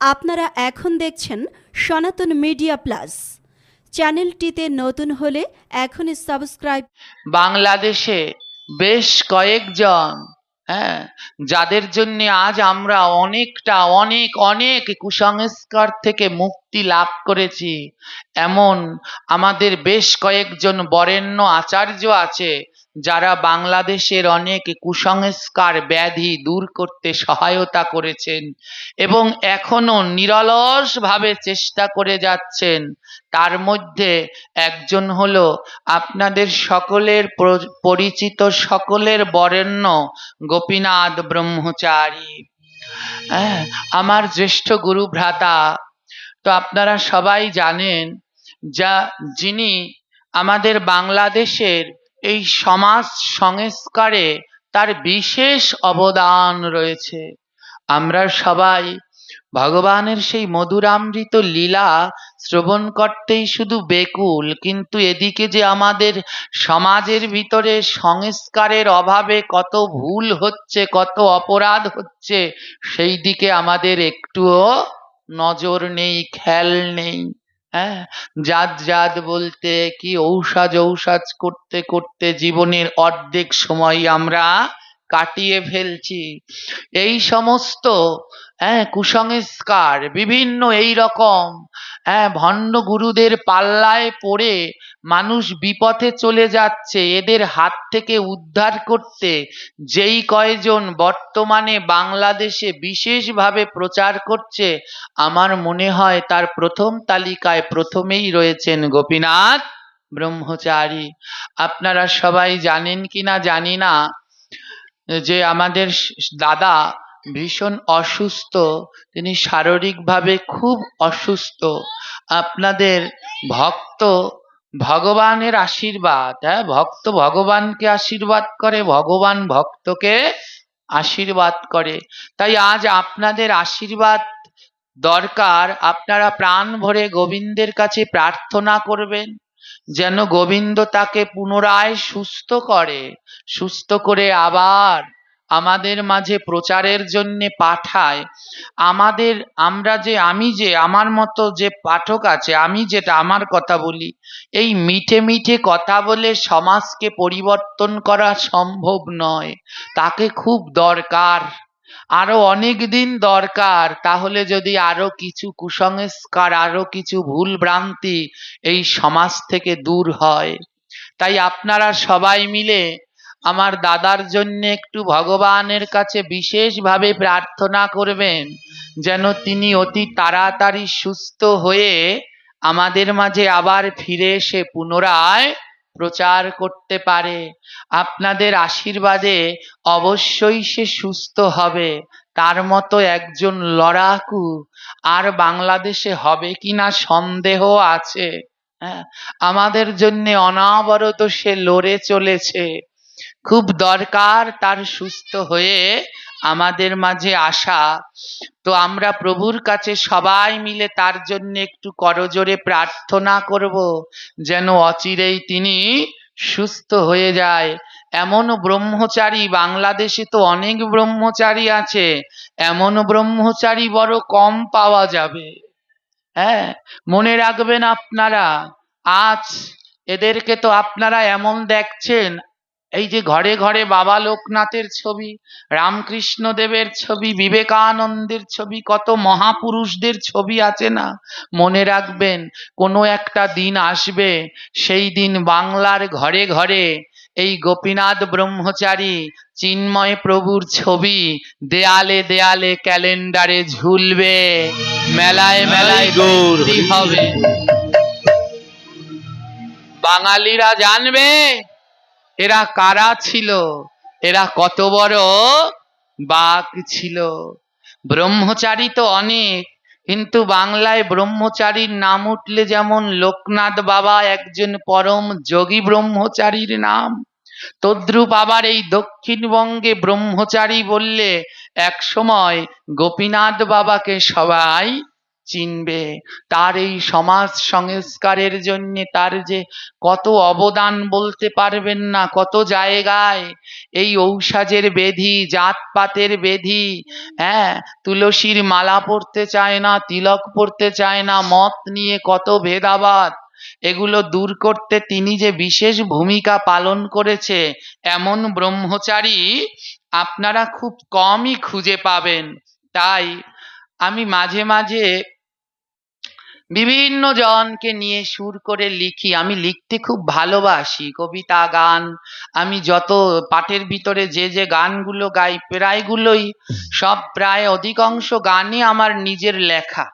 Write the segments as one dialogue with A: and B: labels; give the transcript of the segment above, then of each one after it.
A: আপনারা এখন দেখছেন সনাতন মিডিয়া প্লাস। চ্যানেলটিতে নতুন হলে এখনই সাবস্ক্রাইব।
B: বাংলাদেশে বেশ কয়েকজন হ্যাঁ যাদের জন্য আজ আমরা অনেকটা, অনেক অনেক কুসংস্কার থেকে মুক্তি লাভ করেছি। এমন আমাদের বেশ কয়েকজন বরেণ্য আচার্য আছে যারা বাংলাদেশের অনেক কুসংস্কার ব্যাধি দূর করতে সহায়তা করেছেন এবং এখনও নিরলসভাবে চেষ্টা করে যাচ্ছেন, তার মধ্যে একজন হল আপনাদের সকলের পরিচিত সকলের বরেণ্য গোপীনাথ ব্রহ্মচারী। হ্যাঁ আমার জ্যেষ্ঠ গুরু ভ্রাতা, তো আপনারা সবাই জানেন যা, যিনি আমাদের বাংলাদেশের এই সমাজ সংস্কারে তার বিশেষ অবদান রয়েছে। আমরা সবাই ভগবানের সেই মধুরামৃত লীলা শ্রবণ করতেই শুধু বেকুল, কিন্তু এদিকে যে আমাদের সমাজের ভিতরে সংস্কারের অভাবে কত ভুল হচ্ছে, কত অপরাধ হচ্ছে, সেই দিকে আমাদের একটুও নজর নেই, খেয়াল নেই। হ্যাঁ? জাত জাত বলতে কি ঔসাজ ঔসাজ করতে করতে জীবনের অর্ধেক সময় আমরা কাটিয়ে ফেলছি। এই সমস্ত হ্যাঁ কুসংস্কার, বিভিন্ন এই রকম হ্যাঁ ভণ্ড গুরুদের পাল্লায় পড়ে মানুষ বিপথে চলে যাচ্ছে, এদের হাত থেকে উদ্ধার করতে যেই কয়জন বর্তমানে বাংলাদেশে বিশেষভাবে প্রচার করছে, আমার মনে হয় তার প্রথম তালিকায় প্রথমেই রয়েছেন গোপীনাথ ব্রহ্মচারী। আপনারা সবাই জানেন কিনা জানি না, যে আমাদের দাদা ভীষণ অসুস্থ, তিনি শারীরিকভাবে খুব অসুস্থ। আপনাদের ভক্ত ভগবানের আশীর্বাদ হ্যাঁ? ভক্ত ভগবানকে আশীর্বাদ করে, ভগবান ভক্তকে আশীর্বাদ করে। তাই আজ আপনাদের আশীর্বাদ দরকার। আপনারা প্রাণ ভরে গোবিন্দের কাছে প্রার্থনা করবেন, যেন গোবিন্দ তাকে পুনরায় সুস্থ করে সুস্থ করে আবার আমাদের মাঝে প্রচারের জন্যে পাঠায়। আমাদের, আমরা যে, আমি যে, আমার মতো যে পাঠক আছে, আমি যেটা, আমার কথা বলি, এই মিঠে মিঠে কথা বলে সমাজকে পরিবর্তন করা সম্ভব নয়। তাকে খুব দরকার। আরও অনেক দিন দরকার, তাহলে যদি আরও কিছু কুসংস্কার, আরও কিছু ভুল ভ্রান্তি এই সমাজ থেকে দূর হয়। তাই আপনারা সবাই মিলে আমার দাদার জন্য একটু ভগবানের কাছে বিশেষভাবে প্রার্থনা করবেন, যেন তিনি অতি তাড়াতাড়ি সুস্থ হয়ে আমাদের মাঝে আবার ফিরে এসে পুনরায় প্রচার করতে পারে। আপনাদের আশীর্বাদে অবশ্যই সে সুস্থ হবে। তার মতো একজন লড়াকু আর বাংলাদেশে হবে কিনা সন্দেহ আছে। হ্যাঁ আমাদের জন্য অনাবরত সে লড়ে চলেছে। খুব দরকার তার সুস্থ হয়ে আমাদের মাঝে আসা। তো আমরা প্রভুর কাছে সবাই মিলে তার জন্য একটু করজোরে প্রার্থনা করব, যেন অচিরেই তিনি সুস্থ হয়ে যায়। এমন ব্রহ্মচারী, বাংলাদেশে তো অনেক ব্রহ্মচারী আছে এমন ব্রহ্মচারী বড় কম পাওয়া যাবে। হ্যাঁ মনে রাখবেন আপনারা, আজ এদেরকে তো আপনারা এমন দেখছেন এই যে ঘরে ঘরে বাবা লোকনাথের ছবি রামকৃষ্ণ দেবের ছবি বিবেকানন্দের ছবি কত মহাপুরুষদের ছবি আছে না? মনে রাখবেন কোনো একটা দিন আসবে সেই দিন বাংলার ঘরে ঘরে এই গোপীনাথ ব্রহ্মচারী চিন্ময় প্রভুর ছবি দেয়ালে দেয়ালে ক্যালেন্ডারে ঝুলবে মেলায় মেলায় হবে। বাঙালিরা জানবে এরা কারা ছিল? এরা কত বড় বাঘ ছিল? ব্রহ্মচারী তো অনেক, কিন্তু বাংলায় ব্রহ্মচারীর নাম উঠলে যেমন লোকনাথ বাবা একজন পরম যোগী ব্রহ্মচারীর নাম, তদ্রূপ আবার এই দক্ষিণবঙ্গে ব্রহ্মচারী বললে এক সময় গোপীনাথ বাবাকে সবাই চিনবে। তার এই সমাজ সংস্কারের জন্য তার যে কত অবদান বলতে পারবেন না, কত জায়গায় এই ঔষাজের বেধি, জাতপাতের বেধি। হ্যাঁ তুলসীর মালা পরতে চায় না, তিলক পরতে চায় না, মত নিয়ে কত ভেদাবাদ এগুলো দূর করতে তিনি যে বিশেষ ভূমিকা পালন করেছে এমন ব্রহ্মচারী আপনারা খুব কমই খুঁজে পাবেন। তাই আমি মাঝে মাঝে বিভিন্ন জনকে নিয়ে সুর করে লিখি। আমি লিখতে খুব ভালোবাসি কবিতা, গান। আমি যত পাঠের ভিতরে যে যে গানগুলো গাই, প্রায়গুলোই সব প্রায় অধিকাংশ গানই আমার নিজের লেখা।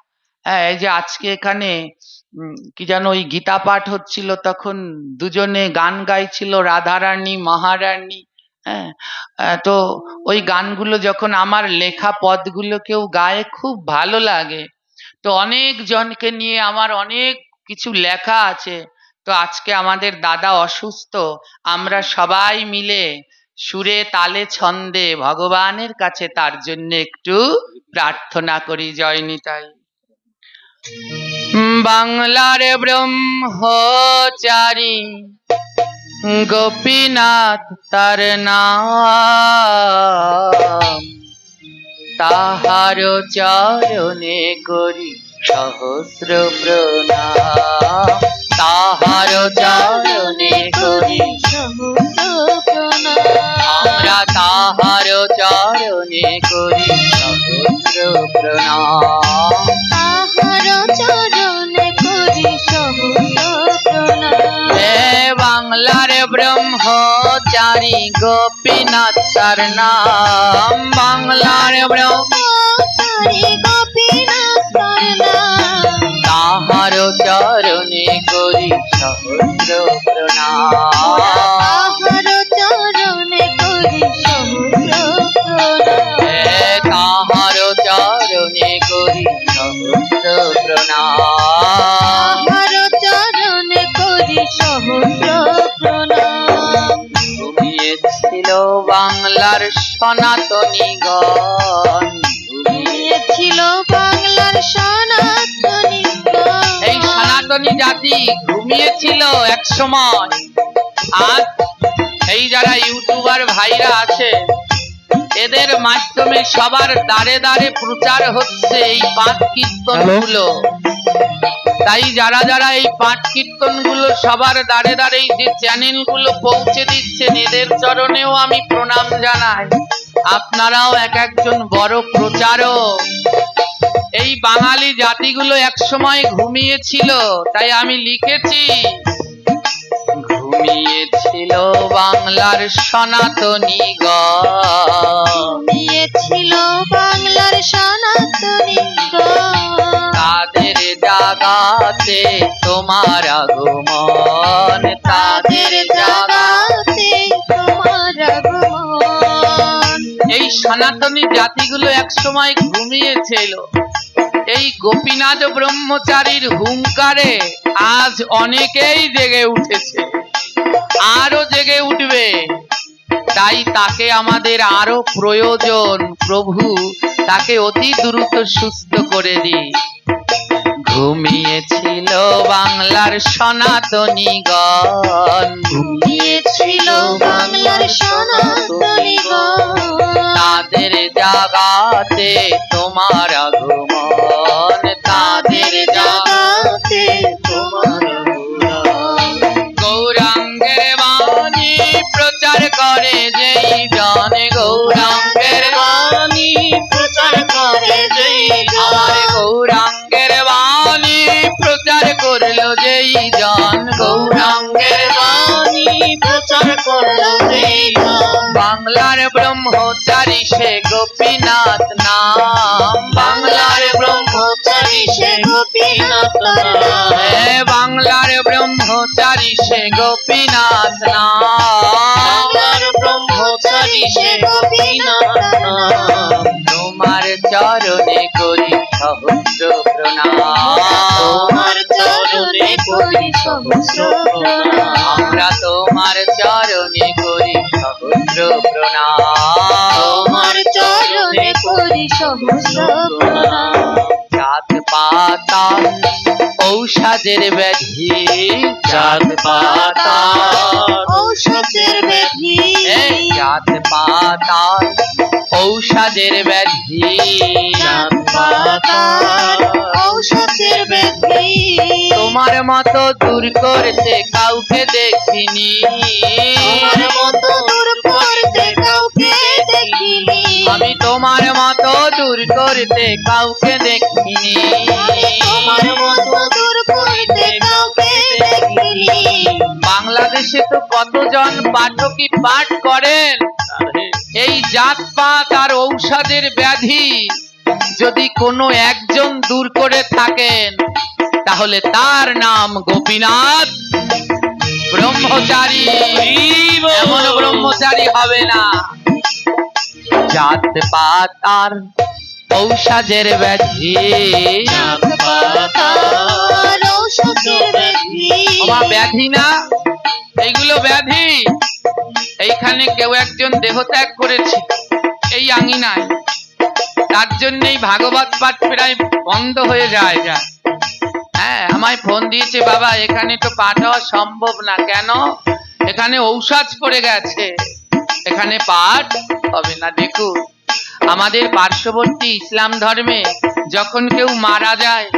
B: হ্যাঁ এই যে আজকে এখানে কি যেন ওই গীতা পাঠ হচ্ছিল, তখন দুজনে গান গাইছিল, রাধারানী, মহারানী হ্যাঁ। তো ওই গানগুলো যখন আমার লেখা পদগুলো কেউ গায়ে, খুব ভালো লাগে। তো অনেক জনকে নিয়ে আমার অনেক কিছু লেখা আছে। তো আজকে আমাদের দাদা অসুস্থ, আমরা সবাই মিলে সুরে তালে ছন্দে ভগবানের কাছে তার জন্য একটু প্রার্থনা করি, জয় নিতাই। বাংলার ব্রহ্মচারী গোপীনাথ তার নাম। তাহার চরণে করি সহস্র প্রণাম। তাহার চরণে করি আমরা তাহার চরণে করি সহস্র প্রণাম। হে বাংলার ব্রহ্মচারী গোপীনাথ তার নাম। বাংলার ব্রহ্ম তাহার চরণে করি সহস্র প্রণাম। তাহার চরণে করি সহস্র প্রণাম। ঘুমিয়েছিল বাংলার সনাতনী গণ।
C: ছিল বাংলার সনাতনী
B: এই সনাতনী জাতি ঘুমিয়েছিল এক সময়। আজ এই যারা ইউটিউবার ভাইরা আছে এদের মাধ্যমে সবার দাঁড়ে দাঁড়ে প্রচার হচ্ছে এই পাঠ কীর্তনগুলো তাই যারা যারা এই পাঠ কীর্তনগুলো সবার দাঁড়ে দাঁড়ে এই যে চ্যানেলগুলো পৌঁছে দিচ্ছেন এদের চরণেও আমি প্রণাম জানাই। আপনারাও এক একজন বড় প্রচারক। এই বাঙালি জাতিগুলো একসময় ঘুমিয়েছিল, তাই আমি লিখেছি, ঘুমিয়েছিল বাংলার সনাতনী
C: ছিল
B: জাগাতে তোমার আগমন, তাদের
C: জাগাতে তোমার আগমন।
B: এই সনাতনী জাতিগুলো একসময় ঘুমিয়েছিল। এই গোপীনাথ ব্রহ্মচারীর হুঙ্কারে আজ অনেকেই জেগে উঠেছে। আরও জেগে উঠবে। তাই তাকে আমাদের আরও প্রয়োজন, প্রভু। তাকে অতি দ্রুত সুস্থ করে দিই। ঘুমিয়েছিল বাংলার সনাতনী গণ।
C: ছিল বাংলার সনাতনী
B: তাদের জাগাতে তোমার আগমন। তাদের
C: জাগাতে তোমার
B: গৌরাঙ্গের বাণী প্রচার করে যেই জন গৌরাঙ্গের করল যেই জন গৌরাঙ্গের বাণী
C: প্রচার করল যেই
B: বাংলার ব্রহ্মচারী সে গোপীনাথ নাম। বাংলার ব্রহ্মচারী সে
C: গোপীনাথ
B: বাংলার ব্রহ্মচারী সে গোপীনাথ নাম।
C: ব্রহ্মচারী সে গোপীনাথ
B: তোমার চরণে করি সহস্র প্রণাম।
C: তোমার চরণে করি সহস্র
B: আমরা তোমার চরণে করি সহস্র প্রণাম।
C: তোমার চরণে করি সহস্র প্রণাম।
B: জাত পাতা ঔষধের ব্যাধি
C: জাত পাতা ঔষধের ব্যাধি।
B: জাত পাতার ঔষধের ব্যাধি
C: ঔষধের ব্যাধি।
B: তোমার মতো দূর করতে কাউকে দেখিনি।
C: মতো দূর করতে কাউকে দেখিনি।
B: আমি তোমার মতো দূর করতে কাউকে দেখিনি।
C: তোমার মতো দূর করতে কাউকে দেখিনি।
B: বাংলাদেশে তো কতজন পাঠকই পাঠ করেন? এই জাতপাত আর ঔষধের ব্যাধি যদি কোনো একজন দূর করে থাকেন তাহলে তার নাম গোপীনাথ। ব্রহ্মচারী এমন ব্রহ্মচারী হবে না। জাতপাত আর ঔষধের ব্যাধি।
C: জাত ব্যাধি
B: না? এইগুলো ব্যাধি। এইখানে কেউ একজন দেহত্যাগ করেছে। এই আঙিনায়। তার জন্যই ভাগবত পাঠ প্রায় বন্ধ হয়ে যায় যায়। হ্যাঁ আমায় ফোন দিয়েছে, বাবা, এখানে তো পাঠ হওয়া সম্ভব না। কেন? এখানে ঔষধ পড়ে গেছে। এখানে পাঠ হবে না, দেখুন। আমাদের পার্শ্ববর্তী ইসলাম ধর্মে যখন কেউ মারা যায়,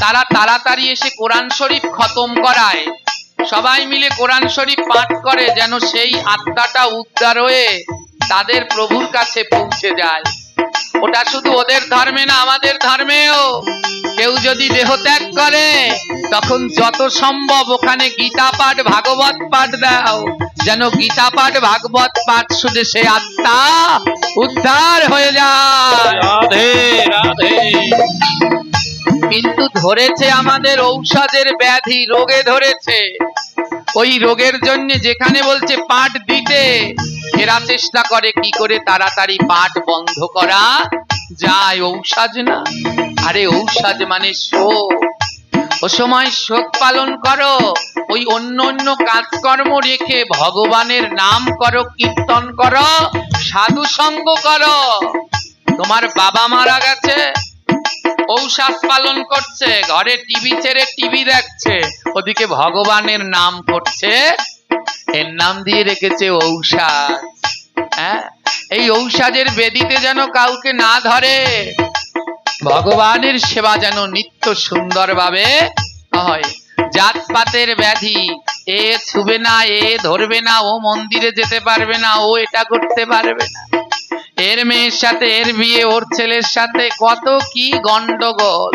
B: তারা তাড়াতাড়ি এসে কোরআন শরীফ খতম করায়। সবাই মিলে কোরআন শরীফ পাঠ করে যেন সেই আত্মাটা উদ্ধার হয়ে তাদের প্রভুর কাছে পৌঁছে যায়। ওটা শুধু ওদের ধর্মে না, আমাদের ধর্মেও। কেউ যদি দেহ ত্যাগ করে, তখন যত সম্ভব ওখানে গীতা পাঠ, ভাগবত পাঠ দাও। যেন গীতা পাঠ, ভাগবত পাঠ শুনে সে আত্মা উদ্ধার হয়ে যায়।
C: রাধে রাধে।
B: কিন্তু ধরেছে আমাদের ঔষধের ব্যাধি, রোগে ধরেছে। ওই রোগের জন্য যেখানে বলছে পাট দিতে, এরা চেষ্টা করে কি করে তাড়াতাড়ি পাট বন্ধ করা যায়। ঔষধ না। আরে ঔষধ মানে শোক। ও সময় শোক পালন করো, ওই অন্য অন্য কাজকর্ম রেখে ভগবানের নাম করো, কীর্তন করো সাধু সঙ্গ করো। তোমার বাবা মারা গেছে ঔষধ পালন করছে, ঘরে টিভি ছেড়ে টিভি দেখছে, ওদিকে ভগবানের নাম করছে, এর নাম দিয়ে রেখেছে ঔষধ। হ্যাঁ? এই ঔষধের বেদিতে যেন কাউকে না ধরে, ভগবানের সেবা যেন নিত্য সুন্দরভাবে হয়। জাতপাতের ব্যাধি, এ ছুবে না, এ ধরবে না, ও মন্দিরে যেতে পারবে না, ও এটা করতে পারবে না। এর মেয়ের সাথে, এর বিয়ে, ওর ছেলের সাথে কত কি গন্ডগোল।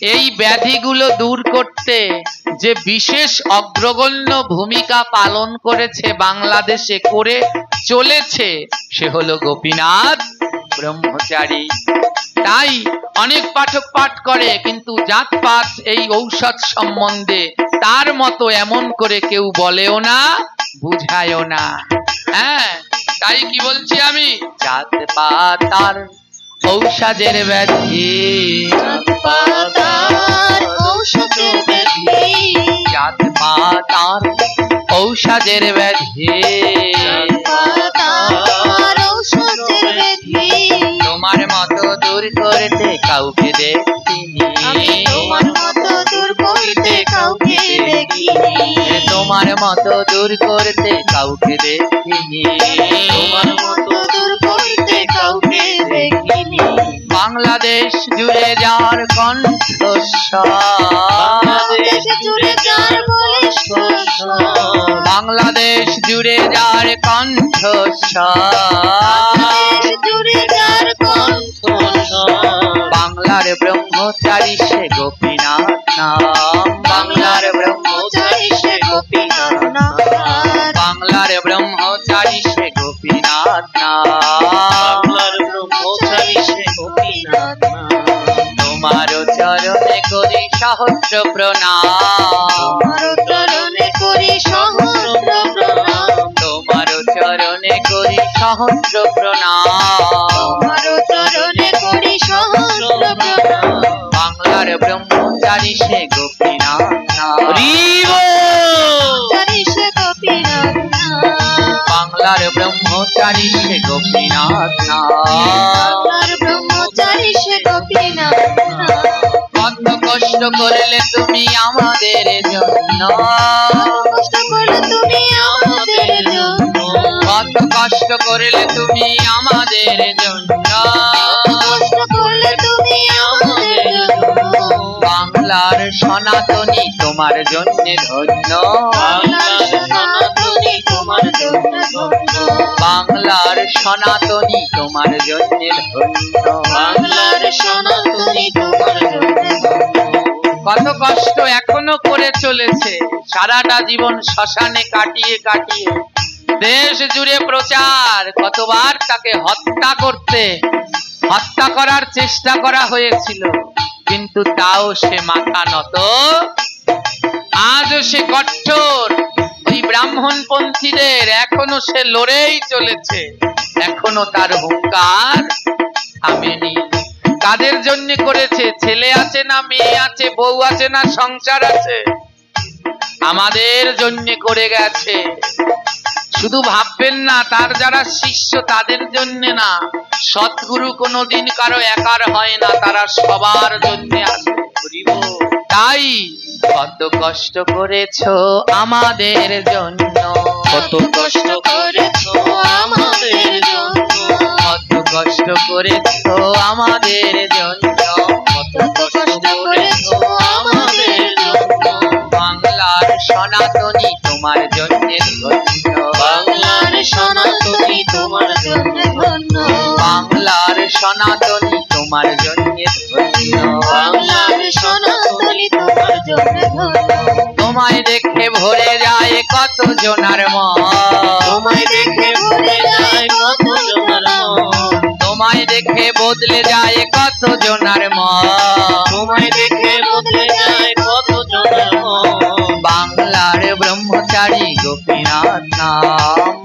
B: এই ব্যাধিগুলো দূর করতে যে বিশেষ অগ্রগণ্য ভূমিকা পালন করেছে বাংলাদেশে, করে চলেছে, সে হলো গোপীনাথ। ব্রহ্মচারী। তাই অনেক পাঠক পাঠ করে কিন্তু জাতপাত এই ঔষধ সম্বন্ধে তার মতো এমন করে কেউ বলেও না বুঝায়ও না। হ্যাঁ তাই কি বলছি আমি? জাতপাত আর ঔষধের ব্যাধি।
C: ঔষধের
B: জাতপাত আর ঔষধের ব্যাধি। দূর করতে কাউকে দেখিনি।
C: তোমার মতো দূর করতে কাউকে দেখিনি।
B: তোমার মতো দূর করতে কাউকে দেখিনি।
C: তোমার মতো দূর করতে কাউকে দেখিনি।
B: বাংলাদেশ জুড়ে যার কণ্ঠস্বর।
C: বাংলাদেশ জুড়ে যার বলে
B: বাংলাদেশ জুড়ে যার কণ্ঠস্বর। বাংলার ব্রহ্মচারী সে গোপীনাথ নাম বাংলার ব্রহ্মচারী
C: সে গোপীনাথ নাথ।
B: বাংলার ব্রহ্মচারী সে গোপীনাথ নাম
C: বাংলার ব্রহ্মচারী সে গোপীনাথ নাথ।
B: তোমার চরণে করি সহস্র প্রণাম।
C: চরণে করি সহস্র প্রণাম।
B: তোমার চরণে করি সহস্র প্রণাম। ব্রহ্মচারী সে গোপীনাথ বাংলার ব্রহ্মচারী সে গোপীনাথ
C: ব্রহ্মচারী সে গোপীনাথ
B: কত কষ্ট করলে তুমি আমাদের জন্য।
C: কষ্ট করলে তুমি আমাদের জন্য।
B: কত কষ্ট করলে তুমি আমাদের জন্য।
C: কষ্ট করলে তুমি আমাদের জন্য
B: বাংলার সনাতনী তোমার জন্য ধন্য।
C: বাংলার সনাতনী তোমার জন্য ধন্য।
B: বাংলার সনাতনী তোমার কত কষ্ট এখনও করে চলেছে। সারাটা জীবন শ্মশানে কাটিয়ে কাটিয়ে। দেশ জুড়ে প্রচার কতবার তাকে হত্যা করতে হত্যা করার চেষ্টা করা হয়েছিল। কিন্তু তাও সে মাথা নত। আজও সে কঠোর। ওই ব্রাহ্মণপন্থীদের এখনও সে লড়েই চলেছে। এখনও তার হুঙ্কার থামেনি। কাদের জন্য করেছে? ছেলে আছে না মেয়ে আছে? বউ আছে না সংসার আছে? আমাদের জন্য করে গেছে। শুধু ভাববেন না তার যারা শিষ্য তাদের জন্য না। সৎগুরু কোনোদিন কারও একার হয় না তারা সবার জন্য আসে তাই কত কষ্ট করেছ আমাদের জন্য।
C: কত কষ্ট করেছ আমাদের জন্য
B: কত কষ্ট করেছ আমাদের জন্য।
C: কত কষ্ট করেছ আমাদের
B: সনাতনী তোমার জন্য ধন্য
C: বাংলার সনাতনী তোমার জন্য ধন্য।
B: বাংলার সনাতনী তোমার জন্য ধন্য।
C: বাংলার সনাতনী তোমার জন্য ধন্য।
B: তোমায় দেখে ভরে যায় কত জনার মন।
C: তোমায় দেখে ভরে যায় কত জনার মন।
B: তোমায় দেখে বদলে যায় কত জনার মন।
C: তোমায় দেখে বদলে যায় কত জনার
B: ব্রহ্মচারী গোপীনাথ নাম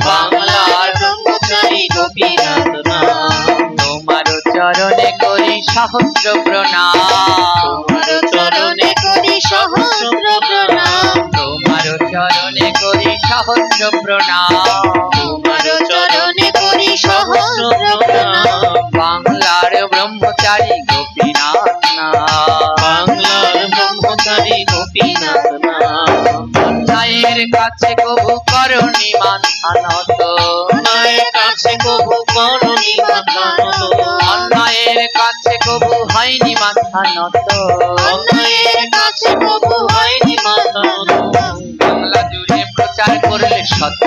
C: বাংলার ব্রহ্মচারী গোপীনাথ নাম
B: তোমার চরণে করি সহস্র প্রণাম।
C: তোমার চরণে করি সহস্র প্রণাম।
B: তোমার চরণে করি সহস্র প্রণাম।
C: তোমার চরণে করি সহস্র প্রণাম।
B: বাংলার ব্রহ্মচারী গোপীনাথ নাম
C: বাংলার
B: অন্যায়ের কাছে কবু করণী মাথা নত
C: মায়ের কাছে কবু করণী মাথা নত
B: অন্যায়ের কাছে কবু হয়নি মাথা নত
C: অন্যায়ের কাছে কবু হয়নি মাথা নত
B: বাংলা জুড়ে প্রচার করলে সত্য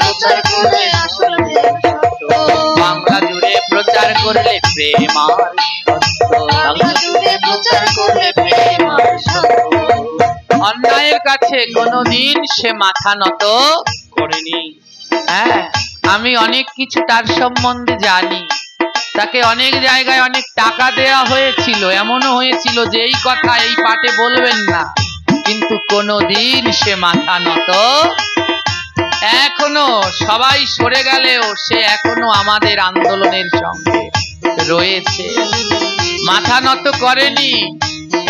C: প্রচার করলে আসল
B: বাংলা জুড়ে প্রচার করলে প্রেম। অন্যায়ের কাছে কোনোদিন সে মাথা নত
C: করেনি।
B: হ্যাঁ আমি অনেক কিছু তার সম্বন্ধে জানি। তাকে অনেক জায়গায় অনেক টাকা দেয়া হয়েছিল এমনও হয়েছিল যে এই কথা এই পাঠে বলবেন না। কিন্তু কোনোদিন সে মাথা নত। এখনও সবাই সরে গেলেও সে এখনও আমাদের আন্দোলনের সঙ্গে রয়েছে। মাথা নত করেনি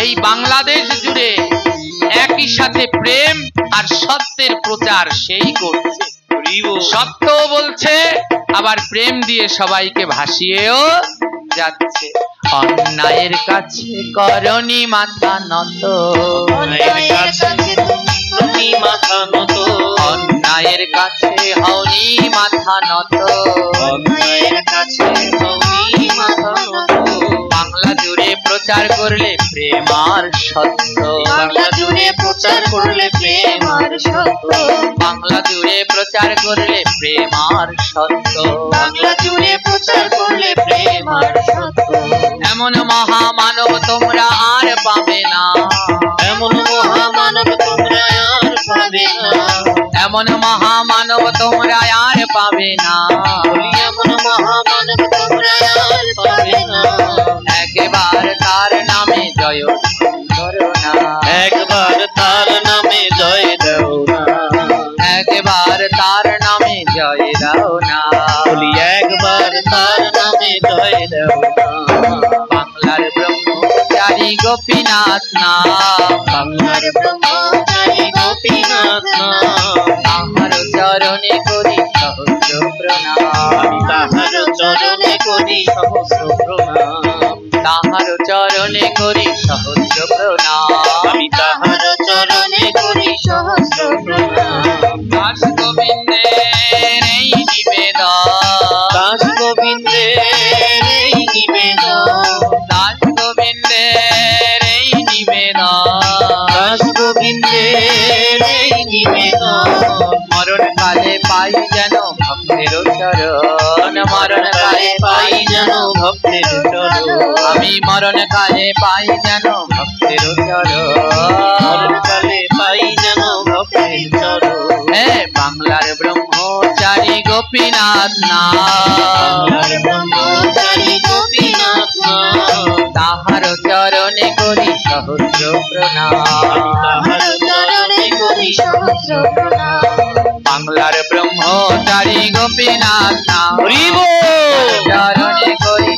B: এই বাংলাদেশ জুড়ে। একই সাথে প্রেম আর সত্যের প্রচার সেই করছে। সত্য বলছে, আবার প্রেম দিয়ে সবাইকে ভাসিয়েও যাচ্ছে। অন্যায়ের কাছে করণী মাথা নত।
C: অন্যায়ের কাছে মাথা নত
B: অন্যায়ের কাছে হওনি মাথা নত।
C: অন্যায়ের কাছে তুমি মাথা নত।
B: বাংলা জুড়ে প্রচার করলে প্রেম আর সত্য।
C: বাংলা জুড়ে প্রচার করলে প্রেম আর সত্য।
B: বাংলা জুড়ে প্রচার করলে প্রেম আর সত্য।
C: বাংলা জুড়ে প্রচার করলে প্রেম আর সত্য।
B: এমন মহামানব তোমরা আর পাবে না।
C: এমন মহামানব তোমরা আর পাবে না।
B: এমন মহামানব তোমরা আর পাবে না।
C: এমন মহামানব
B: নামে জয় করো না।
C: একবার তার নামে জয় দাও না।
B: একবার তার নামে জয় দাও না।
C: বলি একবার তার নামে জয় দাও না।
B: বাংলার ব্রহ্মচারী গোপীনাথ নাম
C: বাংলার ব্রহ্মচারী গোপীনাথ নাম
B: তাহার চরণে করি সহস্র প্রণাম।
C: আমি তাহার চরণে করি সহস্র প্রণাম।
B: তাহার চরণে করি সহস্র প্রণাম।
C: আমি তাহার চরণে করি সহস্র প্রণাম।
B: দাস গোবিন্দের এই নিবেদন।
C: দাস গোবিন্দের এই নিবেদন।
B: দাস গোবিন্দের এই নিবেদন।
C: দাস গোবিন্দের এই নিবেদন।
B: মরণ কালে পাই যেন ভক্তের চরণ। মরণ কালে পাই যেন
C: ভক্তের চরণ
B: আমি মরণ কালে পাই যেন ভক্তের চরণ।
C: কালে পাই যেন ভক্তের চরণ।
B: হে বাংলার ব্রহ্মচারী গোপীনাথ না
C: ব্রহ্মচারী গোপীনাথ নাম।
B: তাহার চরণে করি সহস্র প্রণাম।
C: সহস্র
B: বাংলার ব্রহ্মচারী গোপীনাথ না
C: হরিব
B: চরণে করি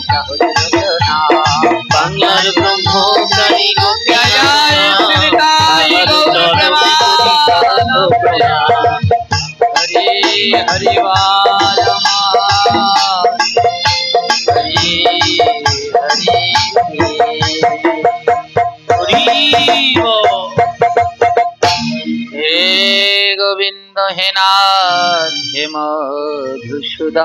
C: বাংলার ব্রহ্মচারী নাম।
B: হরি হরি হরি হরি
C: হরিব
B: হে গোবিন্দ হে নাথ হে মধুসূদন।